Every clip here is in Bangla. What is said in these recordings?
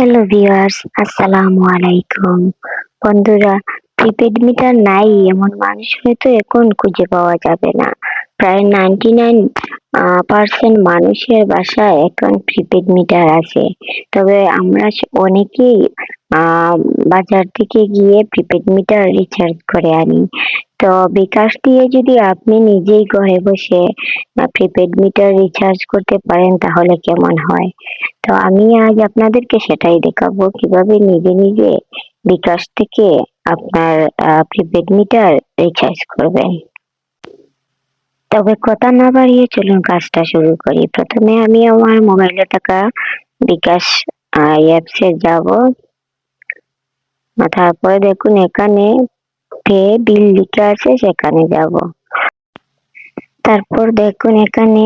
হ্যালো ভিউয়ার্স আসসালামু আলাইকুম বন্ধুরা প্রিপেড মিটার নাই। এমন মানুষ হয়তো এখন খুঁজে পাওয়া যাবে না। প্রায় নাইনটি নাইন পার্সেন্ট মানুষের বাসায় এখন প্রিপেড মিটার আছে। তবে আমরা অনেকেই বাজার থেকে গিয়ে প্রিপেড মিটার রিচার্জ করে আনি। তো বিকাশ দিয়ে যদি আপনি নিজেই ঘরে বসে প্রিপেড মিটার রিচার্জ করতে পারেন তাহলে কেমন হয়? তো আমি আজ আপনাদেরকে সেটাই দেখাবো, কীভাবে নিজে নিজে বিকাশ থেকে আপনার প্রিপেড মিটার রিচার্জ করবেন। তবে কথা না বাড়িয়ে চলুন কাজটা শুরু করি। প্রথমে আমি আমার মোবাইলে থাকা বিকাশ অ্যাপসে যাব। তারপরে দেখুন এখানে পে বিল লিখে আছে সেখানে যাব। তারপর দেখুন এখানে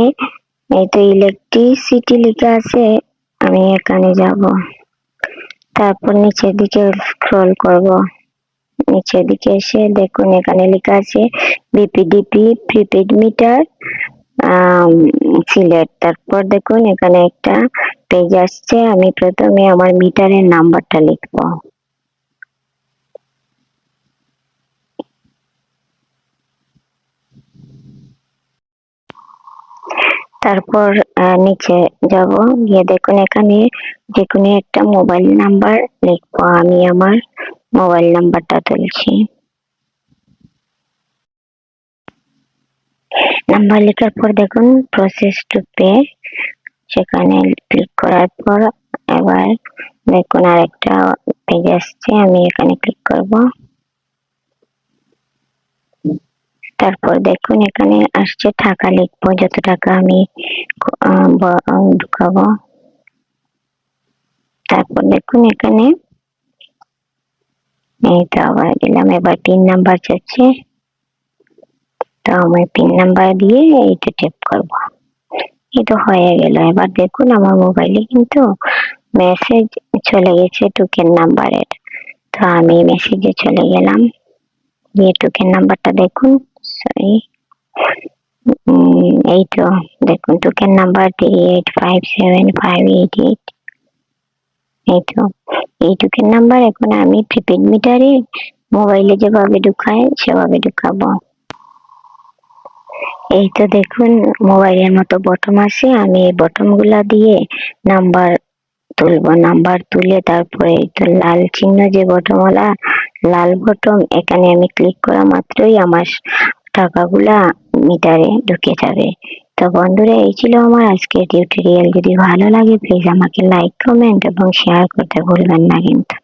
এই তো ইলেকট্রিসিটি লিখে আছে, আমি এখানে যাব। তারপর নিচের দিকে স্ক্রল করব। নিচের দিকে এসে দেখুন এখানে লেখা আছে বিপিডিপি প্রিপেড মিটার সিলেট। তারপর দেখুন এখানে একটা পেজ আসছে, আমি প্রথমে আমার মিটারের নাম্বারটা লিখব। তারপর নিচে যাব। গিয়ে দেখুন এখানে যে কোনো একটা মোবাইল নাম্বার লিখব আমি আমার মোবাইল নাম্বারটা তুলছি। নাম্বার লেখার পর দেখুন প্রসেস টু পে সেখানে ক্লিক করার পর এবার দেখুন আরেকটা পেজ আসছে, আমি এখানে ক্লিক করব। তারপর দেখুন, এখানে আসছে টাকা লিখব, যত টাকা আমি ঢুকাবো। তারপর দেখুন, এখানে এই তো আবার দিলাম, এবার পিন নাম্বার চাচ্ছে। তো আমি পিন নাম্বার দিয়ে এইটা টেপ করব। এই তো হয়ে গেল। এবার দেখুন, আমার মোবাইলে কিন্তু মেসেজ চলে গেছে টোকেন নাম্বারের। তো আমি মেসেজে চলে গেলাম। গিয়ে টোকেন নাম্বারটা দেখুন সরি এই তো দেখুন token number three eight five seven five eight eight এই তো এই টোকেন নাম্বার এখন আমি প্রিপেড মিটারে মোবাইলে যেভাবে ঢুকায় সেভাবে ঢুকাবো। এই তো দেখুন মোবাইলের মতো বটম আছে আমি এই বটমগুলা দিয়ে নাম্বার তুলবো। নাম্বার তুলে তারপরে এই তো লাল চিহ্ন যে বটমওয়ালা লাল বটম এখানে আমি ক্লিক করা মাত্রই আমার টাকাগুলা মিটারে ঢুকে যাবে। তো বন্ধুরা, এই ছিল আমার আজকের টিউটোরিয়াল যদি ভালো লাগে প্লিজ আমাকে লাইক কমেন্ট এবং শেয়ার করতে ভুলবেন না কিন্তু।